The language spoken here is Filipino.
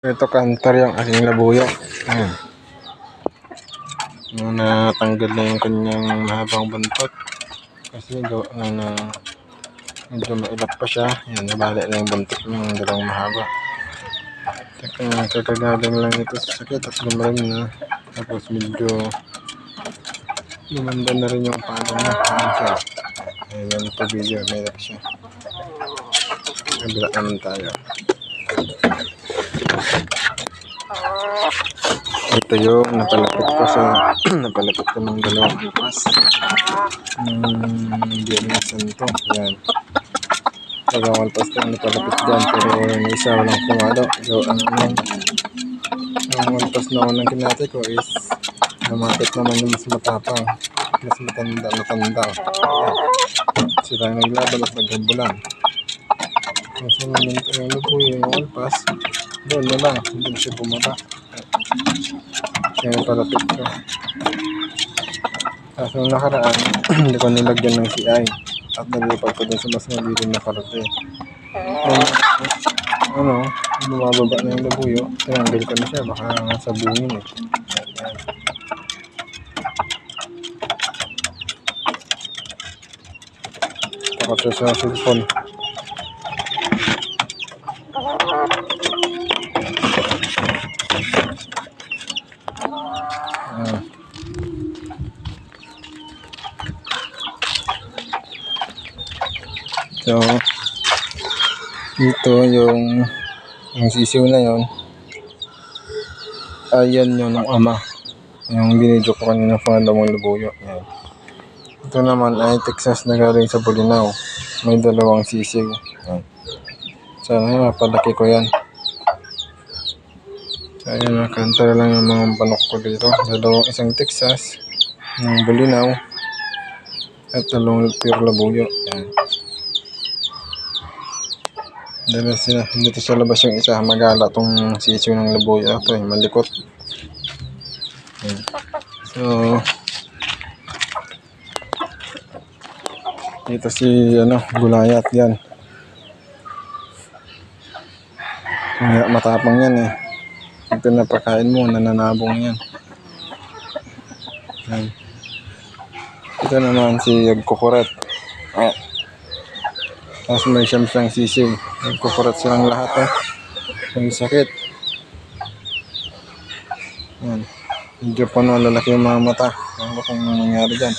Ito kantar yung aking labuyo. Ayan. Nung natanggal na yung kanyang mahabang buntot. Kasi gawa nga na medyo mailap pa siya. Yan, nabalik na yung buntot ng dalawang mahaba. Teka, kakagaling lang ito sa sakit at gumaling na. Tapos medyo lumanda na rin yung pala niya. Ayan. Ayan ito video, mahirap siya. Kabila naman tayo. Ito yung napalapit ko sa napalapit ko ng dalawang ipas. Hmm, hindi na santo. Yan. Dalawang alpas ko napalapit dyan pero yung isa walang pumalo. So, ang ang ang alpas na unang kinate ko is lumapit naman yung mas matapang. Mas matanda, matanda. Yan. Sila ang naglaban at naghambulan. Kasi naman yung lupo yung alpas, doon na lang, hindi siya bumaba. Kaya palapit ko. Kaso nung nakaraan, hindi ko nilagyan ng CI. At nalipag ko dun sa mas mabilin na karate. Then, ano, bumababa na yung labuyo. Tinanggal ko na siya, baka nga sabungin eh. Ayan. Siya sa cellphone. Ah. So, ito yung yung sisiw na yon. Ayan yun ng ama. Yung binidyo ko kanina pangalawang lubuyo. Yan. Ito naman ay Texas na galing sa Bulinaw. May dalawang sisiw. Yan. Sana mapalaki ko yan. So, ayan, nakanta lang yung mga banok ko dito. Dalawang isang Texas, yung Bulinaw, at dalawang pure labuyo. Yan. Dala sila, dito sa labas yung isa, magala tong sisiyo ng labuyo. Ito eh, malikot. Yan. So, dito si, ano, gulayat yan. Kaya matapang yan eh. Ito na pakain mo, nananabong yan. Yan. Ito naman si Yagkukurat. Oh. Tapos may siyam siyang sisiw. Yagkukurat silang lahat eh. May sakit. Yan. Medyo pa lalaki yung mga mata. Ano kung nangyari dyan.